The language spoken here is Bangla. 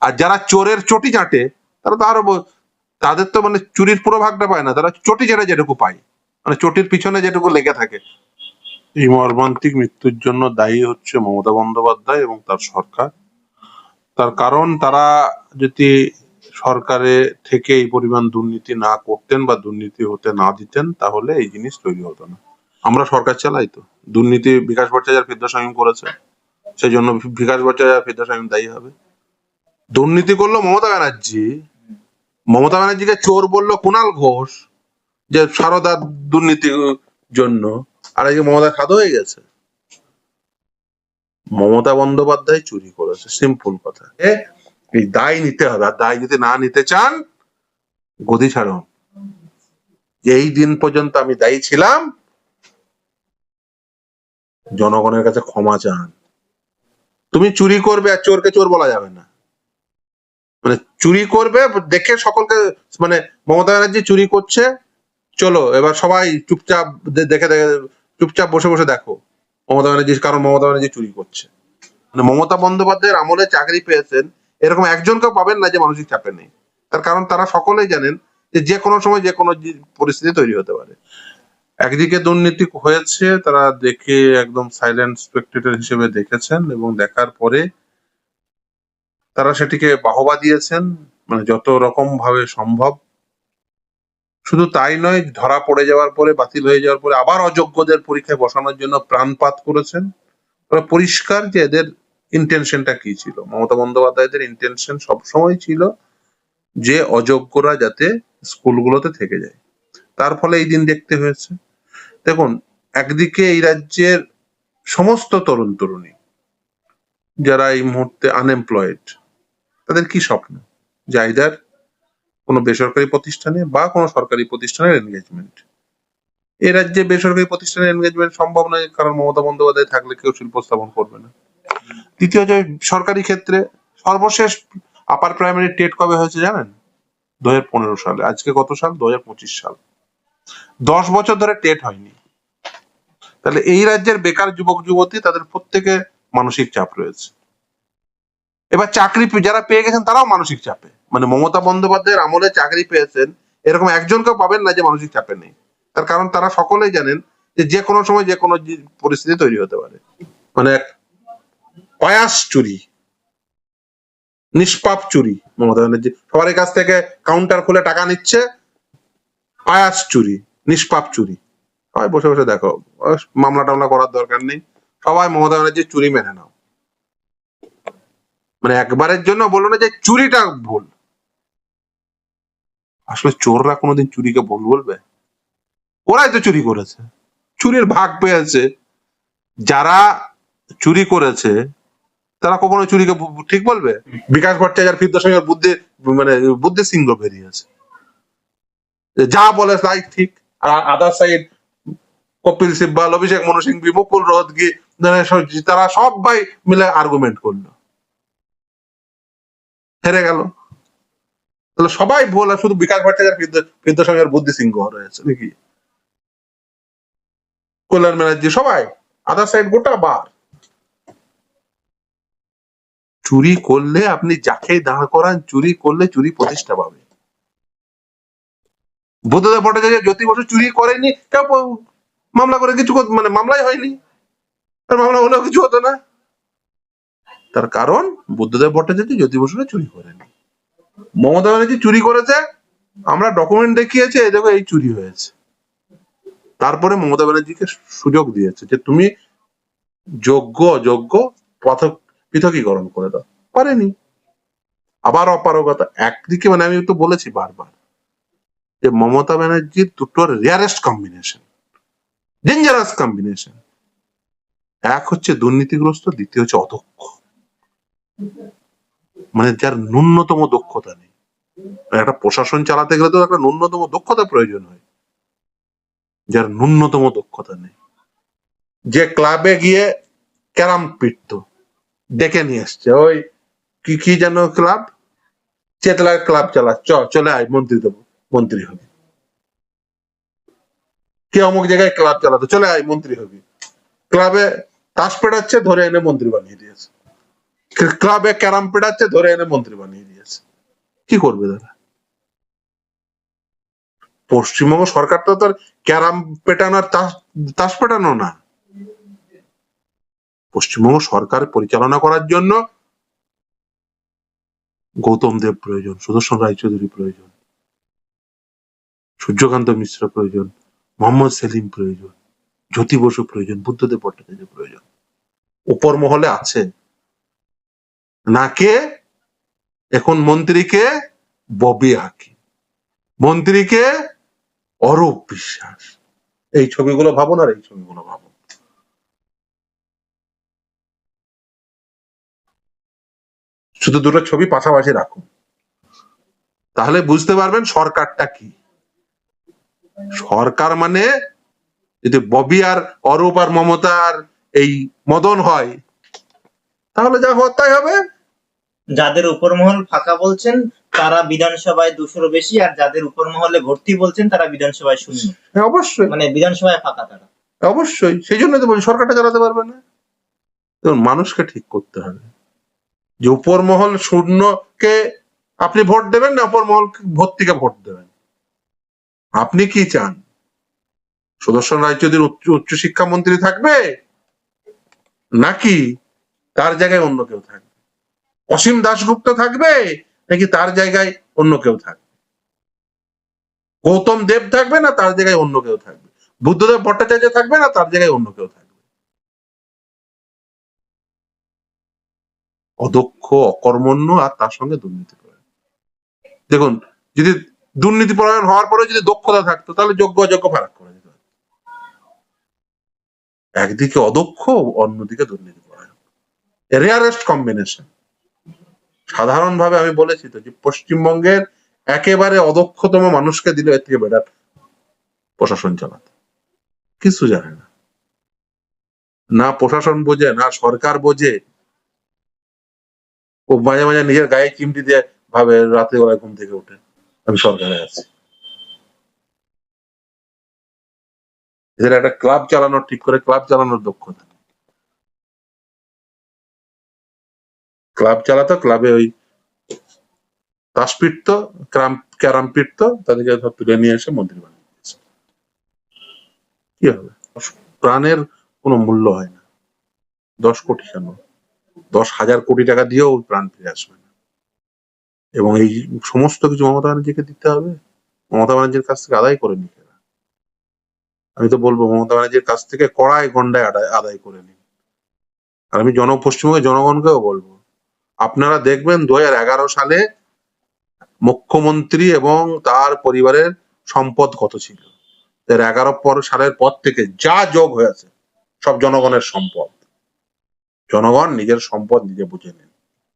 আর যারা চোরের চটি চাটে, তারা তো আরও তাদের তো মানে চুরির পুরো ভাগটা পায় না, তারা চটি চাটে যেটুকু পায়। মানে চটির পিছনে যেটুকু লেগে থাকে। এই মর্মান্তিক মৃত্যুর জন্য দায়ী হচ্ছে মমতা বন্দ্যোপাধ্যায় এবং তার সরকার। তার কারণ, তারা যদি সরকারে থেকে এই পরিমাণ দুর্নীতি না করতেন বা দুর্নীতি হতে না দিতেন, তাহলে এই জিনিস তৈরি হতো না। আমরা সরকার চালাই তো। দুর্নীতি বিকাশ ভট্টাচার্য ফিদ্দাসামীম করেছে। সেই জন্য বিকাশ ভট্টাচার্য ফিদ্দাসামীম দায়ী হবে। দুর্নীতি করল মমতা ব্যানার্জি। মমতা ব্যানার্জিকে চোর বলল কুণাল ঘোষ যে সারদার দুর্নীতির জন্য। আর আজকে মমতা খাদ হয়ে গেছে। মমতা বন্দ্যোপাধ্যায় চুরি করেছে। সিম্পল কথা। এই দায় নিতে হবে। আর দায় যদি না নিতে চান, গদি ছাড়ুন। এই দিন পর্যন্ত আমি দায়ী ছিলাম। জনগণের কাছে ক্ষমা চান। তুমি চুরি করবে আর চোরকে চোর বলা যাবে না। মানে চুরি করবে, দেখে সকলকে মানে মমতা ব্যানার্জি চুরি করছে। চলো, এবার সবাই চুপচাপ দেখে দেখে, চুপচাপ বসে বসে দেখো মমতা ব্যানার্জি, কারণ মমতা ব্যানার্জি চুরি করছে। মানে মমতা বন্দ্যোপাধ্যায়ের আমলে চাকরি পেয়েছেন, এরকম একজনকেও পাবেন না যে মানসিক চাপে নেই। তার কারণ তারা সকলেই জানেন যে যে কোনো সময় যে কোনো পরিস্থিতি তৈরি হতে পারে। একদিকে দুর্নীতি হয়েছে, তারা দেখে একদম সাইলেন্ট স্পেক্টেটর হিসেবে দেখেছেন এবং দেখার পরে তারা সেটিকে বাহবা দিয়েছেন মানে যত রকম ভাবে সম্ভব। শুধু তাই নয়, ধরা পড়ে যাওয়ার পরে, বাতিল হয়ে যাওয়ার পরে আবার অযোগ্যদের পরীক্ষায় বসানোর জন্য প্রাণপাত করেছেন। পরিষ্কার যে এদের ইন্টেনশনটা কি ছিল। মমতা বন্দ্যোপাধ্যায়দের ইন্টেনশন সবসময় ছিল যে অযোগ্যরা যাতে স্কুলগুলোতে থেকে যায়। তার ফলে এই দিন দেখতে হয়েছে। দেখুন, একদিকে এই রাজ্যের সমস্ত তরুণ তরুণী যারা এই মুহূর্তে আনএমপ্লয়েড তাদের কি স্বপ্ন? আইদার কোনো বেসরকারি প্রতিষ্ঠানে বা কোনো সরকারি প্রতিষ্ঠানের এনগেজমেন্ট এই রাজ্যে বেসরকারি প্রতিষ্ঠানের এনগেজমেন্ট সম্ভব নয়, কারণ মমতা বন্দ্যোপাধ্যায় থাকলে কেউ শিল্প স্থাপন করবে না। দ্বিতীয় যে, সরকারি ক্ষেত্রে সর্বশেষ আপার প্রাইমারি টেট কবে হয়েছে জানেন? দু পনেরো সালে। আজকে কত সাল? দু হাজার পঁচিশ সাল। দশ বছর ধরে টেট হয়নি। তাহলে এই রাজ্যের বেকার যুবক যুবতী তাদের প্রত্যেকে মানসিক চাপ রয়েছে। এবার চাকরি যারা পেয়ে গেছেন তারাও মানসিক চাপে। মানে মমতা বন্দ্যোপাধ্যায়ের আমলে চাকরি পেয়েছেন, এরকম একজন একজনকেও পাবেন না যে মানসিক চাপে নেই। তার কারণ তারা সকলেই জানেন যে যে কোনো সময় যে কোনো পরিস্থিতি তৈরি হতে পারে। মানে এক পায়াস চুরি, নিষ্পাপ চুরি মমতা ব্যানার্জি। সবার কাছ থেকে কাউন্টার খুলে টাকা নিচ্ছে পায়াস চুরি, নিষ্পাপ চুরি। সবাই বসে বসে দেখো মামলা টামলা করার দরকার নেই। সবাই মমতা ব্যানার্জির চুরি মেনে নাও। মানে একবারের জন্য বলল না যে চুরিটা ভুল। আসলে চোররা কোনোদিন চুরিকে ভুল বলবে? ওরাই তো চুরি করেছে। চুরির ভাগ পেয়েছে। যারা চুরি করেছে, তারা কখনো চুরিকে ঠিক বলবে? বিকাশ ভট্টাচার্য ফিরদোসের বুদ্ধি মানে বুদ্ধি সিংহ বেরিয়েছে। যা বলে তাই ঠিক। আর আদার সাইড কপিল সিব্বাল, অভিষেক মনু সিংভি মুকুল স- তারা সবাই মিলে আর্গুমেন্ট করল। হেরে গেল। তাহলে সবাই ভুল আর শুধু বিকাশ ভট্টাচার্য ফিরদোসের বুদ্ধি সিংহ রয়েছে নাকি? কল্যাণ ব্যানার্জি, সবাই আদার সাইড গোটা বার। চুরি করলে আপনি যাকে দাঁড় করান, চুরি করলে চুরি প্রতিষ্ঠা পাবে। বুদ্ধদেব ভট্টাচার্য জ্যোতি বসু চুরি করেনি, কেউ মামলা করে কিছু মানে মামলাই হয়নি। মামলা হলেও কিছু হতো না। তার কারণ বুদ্ধদেব ভট্টাচার্য জ্যোতি বসুরা চুরি করেনি। মমতা ব্যানার্জি চুরি করেছে, আমরা ডকুমেন্ট দেখিয়েছি, এই দেখো, এই চুরি হয়েছে। তারপরে মমতা ব্যানার্জিকে সুযোগ দিয়েছে যে তুমি যোগ্য, অযোগ্য পথক পৃথকীকরণ করে দাও। পারেনি। আবার অপারগতা। একদিকে মানে আমি তো বলেছি বারবার যে মমতা ব্যানার্জির দুটোর রেয়ারেস্ট কম্বিনেশন ডেঞ্জারাস কম্বিনেশন এক হচ্ছে দুর্নীতিগ্রস্ত, দ্বিতীয় হচ্ছে অদক্ষ। মানে যার ন্যূনতম দক্ষতা নেই। একটা প্রশাসন চালাতে গেলে তো একটা ন্যূনতম দক্ষতা প্রয়োজন হয়। যার ন্যূনতম দক্ষতা নেই। যে ক্লাবে গিয়ে ক্যারাম পিটতো, ডেকে নিয়ে এসছে ওই কি কি যেন ক্লাব চেতলার ক্লাব চালা, চ, চলে আয়, মন্ত্রী দেবো, মন্ত্রী হবে। কে অমুক জায়গায় ক্লাব চালাতো, চলে আয়, মন্ত্রী হবে। ক্লাবে তাস পেটাচ্ছে, ধরে এনে মন্ত্রী বানিয়ে দিয়েছে। ক্লাবে ক্যারাম পেটাচ্ছে ধরে এনে মন্ত্রী বানিয়ে দিয়েছে। কি করবে তারা? পশ্চিমবঙ্গ সরকার তো ক্যারাম পেটানোর তাস পেটানো না। পশ্চিমবঙ্গ সরকার পরিচালনা করার জন্য গৌতম দেব প্রয়োজন, সুদর্শন রায়চৌধুরী প্রয়োজন, সূর্যকান্ত মিশ্র প্রয়োজন, মোহাম্মদ সেলিম প্রয়োজন, জ্যোতি বসু প্রয়োজন, বুদ্ধদেব ভট্টাচার্য প্রয়োজন। উপর মহলে আছে নাকে, এখন মন্ত্রীকে ববি হাকি মন্ত্রীকে অরূপ বিশ্বাস। এই ছবিগুলো ভাবুন আর এই ছবিগুলো ভাবুন শুধু দুটো ছবি পাশাপাশি রাখুন। তাহলে বুঝতে পারবেন সরকারটা কি। সরকার মানে যদি ববি আর অরূপ আর মমতার এই মদন হয় তাহলে যা হওয়ার তাই হবে। যাদের উপর মহল ফাঁকা বলছেন তারা বিধানসভায় দুশোর বেশি আর যাদের উপর মহলে ভর্তি বলছেন তারা বিধানসভায় শূন্য। হ্যাঁ, অবশ্যই। মানে বিধানসভায় ফাঁকা তারা। অবশ্যই সেই জন্য তো বলি সরকারটা চালাতে পারবে না। দেখুন মানুষকে ঠিক করতে হবে। যে উপর মহল শূন্যকে আপনি ভোট দেবেন না উপর মহল ভর্তিকে ভোট দেবেন। আপনি কি চান? সুদর্শন রায়চৌধুরী উচ্চ উচ্চ শিক্ষামন্ত্রী থাকবে নাকি তার জায়গায় অন্য কেউ থাকবে। অসীম দাশগুপ্ত থাকবে নাকি তার জায়গায় অন্য কেউ থাকবে? গৌতম দেব থাকবে না তার জায়গায় অন্য কেউ থাকবে? বুদ্ধদেব ভট্টাচার্য থাকবে না তার জায়গায় অন্য কেউ থাকবে? অদক্ষ, অকর্মণ্য আর তার সঙ্গে দুর্নীতি পরায়ণ। দেখুন, যদি দুর্নীতি পরায়ণ হওয়ার পরে যদি দক্ষতা থাকতো, তাহলে যোগ্য অযোগ্য ফারাক করে দিত একদিকে অদক্ষ, অন্যদিকে দুর্নীতি রেয়ারেস্ট কম্বিনেশন সাধারণভাবে আমি বলেছি তো যে পশ্চিমবঙ্গের একেবারে অদক্ষতম মানুষকে দিলে এর থেকে বেটার প্রশাসন চালাতে। কিছু জানে না। না প্রশাসন বোঝে, না সরকার বোঝে। ও মাঝে মাঝে নিজের গায়ে চিমটি দিয়ে ভাবে রাতে বেলায় ঘুম থেকে উঠে আমি সরকারে আছি। এদের একটা ক্লাব চালানোর, ঠিক করে ক্লাব চালানোর দক্ষতা। ক্লাব চালাতো, ক্লাবে ওই তাস পিটতো, ক্রাম, ক্যারাম পিটতো, তাদেরকে সব তুলে নিয়ে এসে মন্ত্রী বানিয়ে দিয়েছে। কি হবে? প্রাণের কোনো মূল্য হয় না। দশ কোটি কেন? দশ হাজার কোটি টাকা দিয়েও প্রাণ ফিরে আসবে না। এবং এই সমস্ত কিছু মমতা ব্যানার্জিকে দিতে হবে। মমতা ব্যানার্জির কাছ থেকে আদায় করে নিতে আমি তো বলব, মমতা ব্যানার্জির কাছ থেকে কড়াই গন্ডায় আদায় করে নিন আর আমি জন, পশ্চিমবঙ্গের জনগণকেও বলব আপনারা দেখবেন দু সালে মুখ্যমন্ত্রী এবং তার পরিবারের সম্পদ কত ছিল? এগারো পর সালের পর থেকে যা যোগ হয়েছে, সব জনগণের সম্পদ। জনগণ নিজের সম্পদ নিজে বুঝে নেন।